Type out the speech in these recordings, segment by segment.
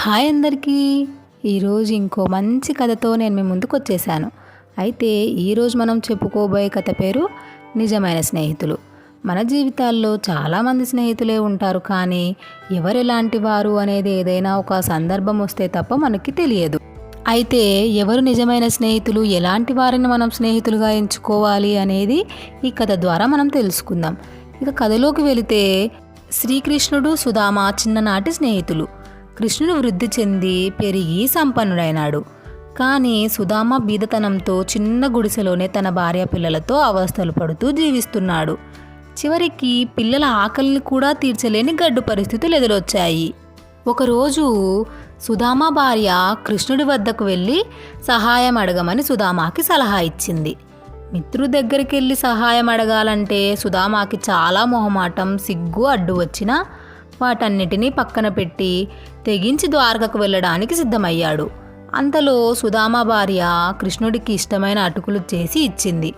Hi అందరికీ. ఈరోజు ఇంకో మంచి కథతో నేను మీ ముందుకు వచ్చేసాను అయితే ఈరోజు మనం చెప్పుకోబోయే కథ పేరు నిజమైన స్నేహితులు. మన జీవితాల్లో చాలామంది స్నేహితులే ఉంటారు కానీ ఎవరు ఎలాంటి వారు అనేది ఏదైనా ఒక సందర్భం వస్తే తప్ప మనకి తెలియదు. అయితే ఎవరు నిజమైన స్నేహితులు ఎలాంటి వారిని మనం స్నేహితులుగా ఎంచుకోవాలి అనేది ఈ కథ ద్వారా మనం తెలుసుకుందాం. ఇక కథలోకి వెళితే శ్రీకృష్ణుడు సుధామ చిన్ననాటి స్నేహితులు. కృష్ణుడు వృద్ధి చెంది పెరిగి సంపన్నుడైనాడు. కానీ సుధామ బీదతనంతో చిన్న గుడిసెలోనే తన భార్య పిల్లలతో అవస్థలు పడుతూ జీవిస్తున్నాడు. చివరికి పిల్లల ఆకలిని కూడా తీర్చలేని గడ్డు పరిస్థితులు ఎదురొచ్చాయి. ఒకరోజు సుధామ భార్య కృష్ణుడి వద్దకు వెళ్ళి సహాయం అడగమని సుధామాకి సలహా ఇచ్చింది. మిత్రు దగ్గరికి వెళ్ళి సహాయం అడగాలంటే సుధామాకి చాలా మొహమాటం సిగ్గు అడ్డు వచ్చినా వాటన్నిటినీ పక్కన పెట్టి తెగించి ద్వారకకు వెళ్ళడానికి సిద్ధమయ్యాడు. అంతలో సుధామ భార్య కృష్ణుడికి ఇష్టమైన అటుకులు చేసి ఇచ్చింది.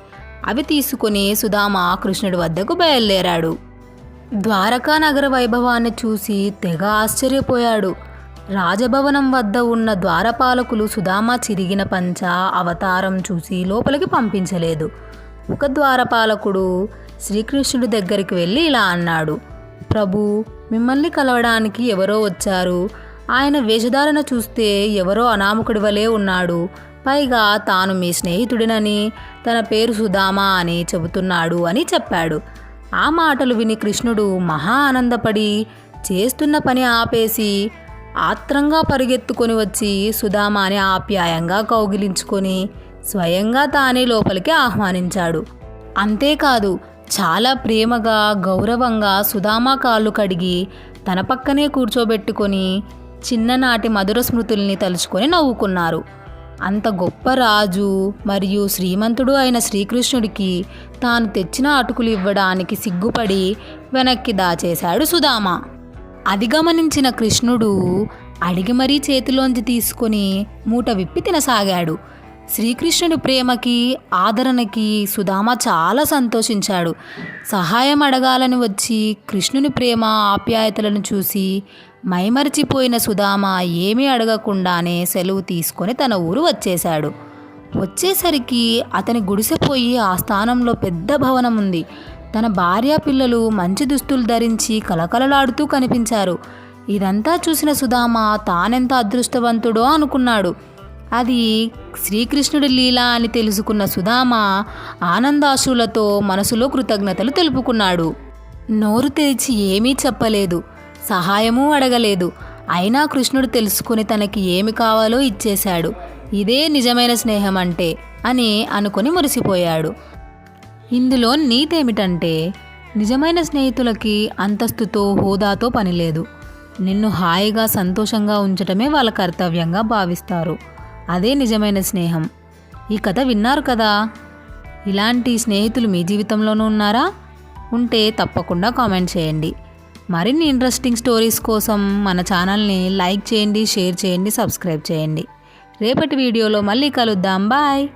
అవి తీసుకుని సుధామ కృష్ణుడి వద్దకు బయలుదేరాడు. ద్వారకా నగర వైభవాన్ని చూసి తెగ ఆశ్చర్యపోయాడు. రాజభవనం వద్ద ఉన్న ద్వారపాలకులు సుధామ చిరిగిన పంచ అవతారం చూసి లోపలికి పంపించలేదు. ఒక ద్వారపాలకుడు శ్రీకృష్ణుడి దగ్గరికి వెళ్ళి ఇలా అన్నాడు. ప్రభు మిమ్మల్ని కలవడానికి ఎవరో వచ్చారు. ఆయన వేషధారణ చూస్తే ఎవరో అనామకుడి వలె ఉన్నాడు. పైగా తాను మీ స్నేహితుడినని తన పేరు సుధామా అని చెబుతున్నాడు అని చెప్పాడు. ఆ మాటలు విని కృష్ణుడు మహా ఆనందపడి చేస్తున్న పని ఆపేసి ఆత్రంగా పరిగెత్తుకొని వచ్చి సుధామాని ఆప్యాయంగా కౌగిలించుకొని స్వయంగా తానే లోపలికి ఆహ్వానించాడు. అంతేకాదు చాలా ప్రేమగా గౌరవంగా సుధామా కాళ్ళు కడిగి తన పక్కనే కూర్చోబెట్టుకొని చిన్ననాటి మధుర స్మృతుల్ని తలుచుకొని నవ్వుకున్నారు. అంత గొప్ప రాజు మరియు శ్రీమంతుడు అయిన శ్రీకృష్ణుడికి తాను తెచ్చిన అటుకులు ఇవ్వడానికి సిగ్గుపడి వెనక్కి దాచేశాడు సుధామ. అది గమనించిన కృష్ణుడు అడిగి మరీ చేతిలోంచి తీసుకొని మూట విప్పి తినసాగాడు. శ్రీకృష్ణుడు ప్రేమకి ఆదరణకి సుధామ చాలా సంతోషించాడు. సహాయం అడగాలని వచ్చి కృష్ణుని ప్రేమ ఆప్యాయతలను చూసి మైమరిచిపోయిన సుధామ ఏమీ అడగకుండానే సెలవు తీసుకొని తన ఊరు వచ్చేశాడు. వచ్చేసరికి అతని గుడిసెపోయి ఆ స్థానంలో పెద్ద భవనం ఉంది. తన భార్య పిల్లలు మంచి దుస్తులు ధరించి కలకలలాడుతూ కనిపించారు. ఇదంతా చూసిన సుధామ తానెంత అదృష్టవంతుడో అనుకున్నాడు. అది శ్రీకృష్ణుడి లీల అని తెలుసుకున్న సుధామ ఆనందాశులతో మనసులో కృతజ్ఞతలు తెలుపుకున్నాడు. నోరు తెరిచి ఏమీ చెప్పలేదు. సహాయమూ అడగలేదు. అయినా కృష్ణుడు తెలుసుకుని తనకి ఏమి కావాలో ఇచ్చేశాడు. ఇదే నిజమైన స్నేహం అంటే అని అనుకుని మురిసిపోయాడు. ఇందులో నీతేమిటంటే నిజమైన స్నేహితులకి అంతస్తుతో హోదాతో పనిలేదు. నిన్ను హాయిగా సంతోషంగా ఉంచటమే వాళ్ళ కర్తవ్యంగా భావిస్తారు. అదే నిజమైన స్నేహం. ఈ కథ విన్నారు కదా? ఇలాంటి స్నేహితులు మీ జీవితంలోనూ ఉన్నారా? ఉంటే తప్పకుండా కామెంట్ చేయండి. మరిన్ని ఇంట్రెస్టింగ్ స్టోరీస్ కోసం మన ఛానల్ని లైక్ చేయండి షేర్ చేయండి సబ్స్క్రైబ్ చేయండి. రేపటి వీడియోలో మళ్ళీ కలుద్దాం. బాయ్!